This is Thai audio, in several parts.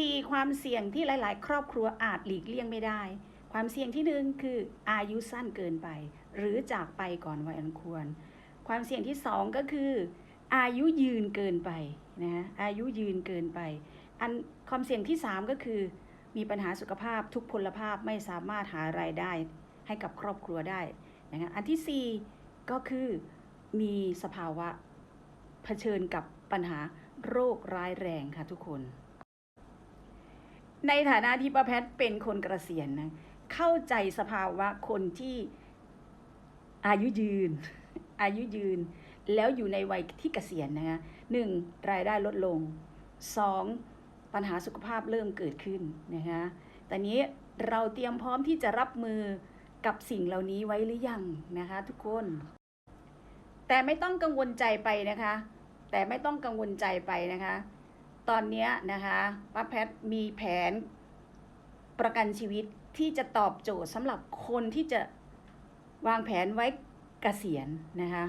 4. ความเสี่ยงที่หลาย ๆ ครอบครัวอาจหลีกเลี่ยงไม่ได้ ความเสี่ยงที่หนึ่งคืออายุสั้นเกินไป หรือจากไปก่อนวัยอันควร ความเสี่ยงที่สองก็คือ อายุยืนเกินไปนะอายุยืนเกินไป อันความเสี่ยงที่สามก็คือ มีปัญหาสุขภาพทุกพลภาพไม่สามารถหารายได้ให้กับครอบครัวได้นะคะอันที่สี่ก็คือมีสภาวะเผชิญกับปัญหาโรคร้ายแรงค่ะทุกคน ในฐานะที่ป้าแพทย์เป็นคนเกษียณนะ เข้าใจสภาวะคนที่อายุยืน อายุยืน แล้วอยู่ในวัยที่เกษียณนะคะหนึ่งรายได้ลดลงสองปัญหาสุขภาพเริ่มเกิดขึ้นนะคะแต่นี้เราเตรียมพร้อมที่จะรับมือกับสิ่งเหล่านี้ไว้หรือยังนะคะ ทุกคน แต่ไม่ต้องกังวลใจไปนะคะ แต่ไม่ต้องกังวลใจไปนะคะ ตอนนี้นะคะป้าแพทย์มีแผนประกันชีวิตที่จะตอบโจทย์สำหรับคนที่จะวางแผนไว้เกษียณนะคะ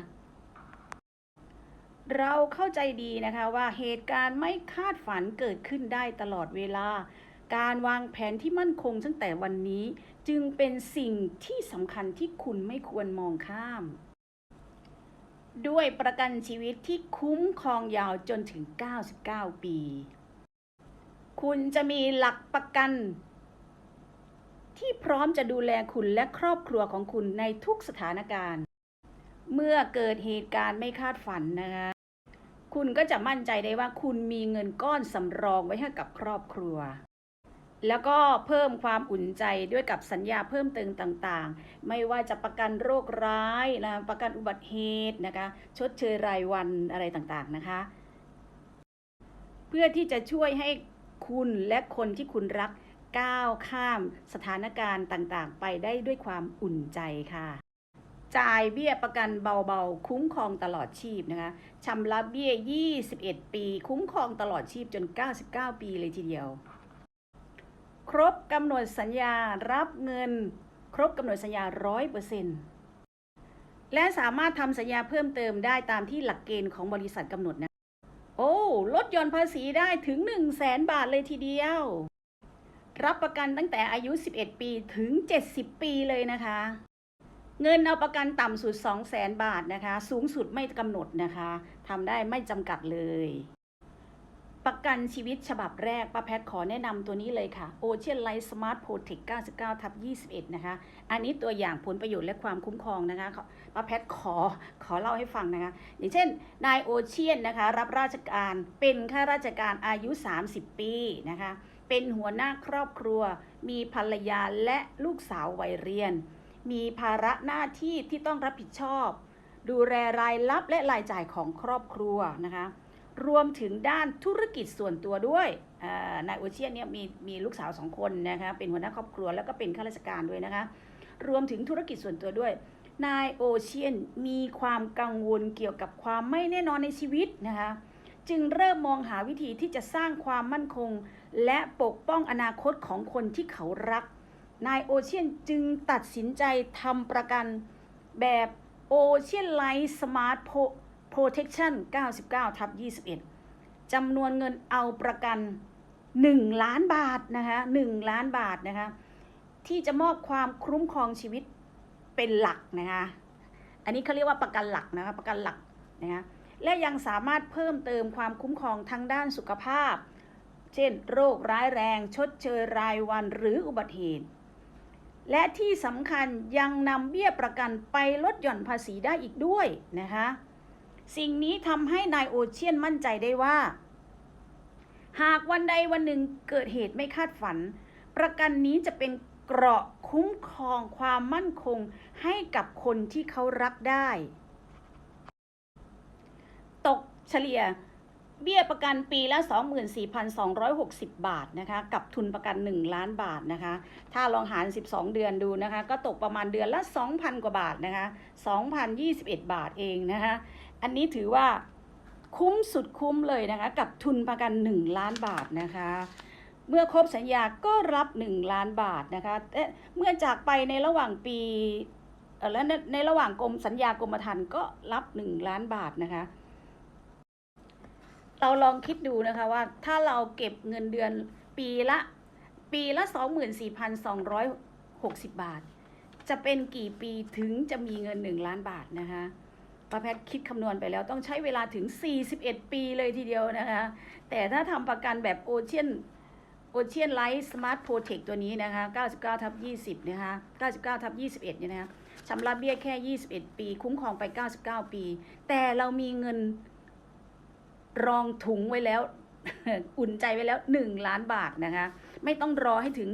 เราเข้าใจดีนะคะว่าเหตุการณ์ไม่คาดฝันเกิดขึ้นได้ตลอดเวลา การวางแผนที่มั่นคงตั้งแต่วันนี้จึงเป็นสิ่งที่สำคัญที่คุณไม่ควรมองข้าม ด้วยประกันชีวิตที่คุ้มครองยาวจนถึง 99 ปี คุณจะมีหลักประกัน ที่พร้อมจะดูแลคุณและครอบครัวของคุณในทุกสถานการณ์ เมื่อเกิดเหตุการณ์ไม่คาดฝันนะคะ คุณก็จะมั่นใจได้ว่าคุณมีเงินก้อนสำรองไว้ให้กับครอบครัว แล้วก็เพิ่มความอุ่นใจด้วยกับสัญญาเพิ่มเติมต่างๆ ไม่ว่าจะประกันโรคร้ายนะประกันอุบัติเหตุนะคะชดเชยรายวันอะไรต่างๆนะคะ เพื่อที่จะช่วยให้คุณและคนที่คุณรักก้าวข้ามสถานการณ์ต่างๆ ไปได้ด้วยความอุ่นใจค่ะ จ่ายเบี้ยประกันเบาๆ คุ้มครองตลอดชีพนะคะชำระเบี้ย 21 ปี คุ้มครองตลอดชีพจน 99 ปีเลยทีเดียว ครบกำหนดสัญญารับเงิน ครบกำหนดสัญญา100%และสามารถทำสัญญาเพิ่มเติมได้ตามที่หลักเกณฑ์ของบริษัทกำหนดนะ โอ้ลดหย่อนภาษีได้ถึง 1 0 0 0 0แสนบาทเลยทีเดียว รับประกันตั้งแต่อายุ 11 ปีถึง 70 ปีเลยนะคะ เงินเอาประกันต่ำสุด 2 0 0แสนบาทนะคะ สูงสุดไม่กำหนดนะคะทำได้ไม่จำกัดเลย ประกันชีวิตฉบับแรกป้าแพทขอแนะนำตัวนี้เลยค่ะ Ocean Life Smart Protect 99ทับ21 นะคะ อันนี้ตัวอย่างผลประโยชน์และความคุ้มครองนะคะป้าแพทขอขอเล่าให้ฟังนะคะ อย่างเช่น นายโอเชียนนะคะ รับราชการเป็นข้าราชการอายุ 30 ปีนะคะ เป็นหัวหน้าครอบครัว มีภรรยาและลูกสาววัยเรียน มีภาระหน้าที่ที่ต้องรับผิดชอบ ดูแลรายรับและรายจ่ายของครอบครัวนะคะ รวมถึงด้านธุรกิจส่วนตัวด้วยนายโอเชียนเนี่ยมีมีลูกสาวสองคนนะคะเป็นหัวหน้าครอบครัวแล้วก็เป็นข้าราชการด้วยนะคะ รวมถึงธุรกิจส่วนตัวด้วย นายโอเชียนมีความกังวลเกี่ยวกับความไม่แน่นอนในชีวิตนะคะ จึงเริ่มมองหาวิธีที่จะสร้างความมั่นคง และปกป้องอนาคตของคนที่เขารัก นายโอเชียนจึงตัดสินใจทำประกันแบบ Ocean Life Smart Pro- Protection 99ทับ21จำนวนเงินเอาประกัน 1 ล้านบาทนะคะ1ล้านบาทนะคะที่จะมอบความคุ้มครองชีวิตเป็นหลักนะคะอันนี้เขาเรียกว่าประกันหลักนะคะประกันหลักนะคะและยังสามารถเพิ่มเติมความคุ้มครองทางด้านสุขภาพ เช่น โรคร้ายแรง ชดเชยรายวันหรืออุบัติเหตุ และที่สำคัญยังนำเบี้ยประกันไปลดหย่อนภาษีได้อีกด้วยนะคะ สิ่งนี้ทำให้นายโอเชียนมั่นใจได้ว่า หากวันใดวันหนึ่งเกิดเหตุไม่คาดฝัน ประกันนี้จะเป็นเกราะคุ้มครองความมั่นคงให้กับคนที่เขารักได้ ตกเฉลี่ยเบี้ยประกันปีละ 24,260 บาทนะคะกับทุนประกัน 1 ล้านบาทนะคะ ถ้าลองหาร 12 เดือนดูนะคะ ก็ตกประมาณเดือนละ 2,000 กว่าบาทนะคะ 2,021 บาทเองนะคะ อันนี้ถือว่าคุ้มสุดคุ้มเลยนะคะ กับทุนประกัน 1 ล้านบาทนะคะ เมื่อครบสัญญาก็รับ 1 ล้านบาทนะคะเอ๊ะเมื่อจากไปในระหว่างปีเออและในระหว่างกรมสัญญากรมธรรม์ก็รับ 1 ล้านบาทนะคะ เราลองคิดดูนะคะว่าถ้าเราเก็บเงินเดือนปีละปีละ 24,260 บาท จะเป็นกี่ปีถึงจะมีเงิน 1 ล้านบาทนะคะ ป้าแพทย์คิดคำนวณไปแล้วต้องใช้เวลาถึง 41 ปีเลยทีเดียวนะคะ แต่ถ้าทำประกันแบบโอเชียนโอเชียนไลท์สมาร์ทโปรเทคตัวนี้นะคะ 99ทับ20 นะคะ 99ทับ21 เนี่ยนะคะชำระเบี้ยแค่ 21 ปี คุ้มครองไป 99 ปี แต่เรามีเงินรองถุงไว้แล้ว อุ่นใจไว้แล้ว 1 ล้านบาทนะคะ ไม่ต้องรอให้ถึง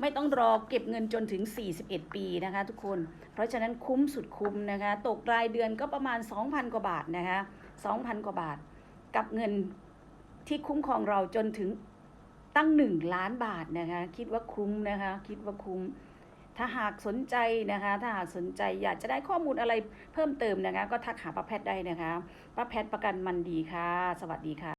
ไม่ต้องรอเก็บเงินจนถึง 41 ปีนะคะทุกคน เพราะฉะนั้นคุ้มสุดคุ้มนะคะ ตกรายเดือนก็ประมาณ 2,000 กว่าบาทนะคะ 2,000 กว่าบาท กับเงินที่คุ้มครองเราจนถึงตั้ง 1 ล้านบาทนะคะ คิดว่าคุ้มนะคะ คิดว่าคุ้ม ถ้าหากสนใจนะคะ ถ้าหากสนใจอยากจะได้ข้อมูลอะไรเพิ่มเติมนะคะ ก็ทักหาป้าแพทย์ได้นะคะ ป้าแพทย์ประกันมันดีค่ะ สวัสดีค่ะ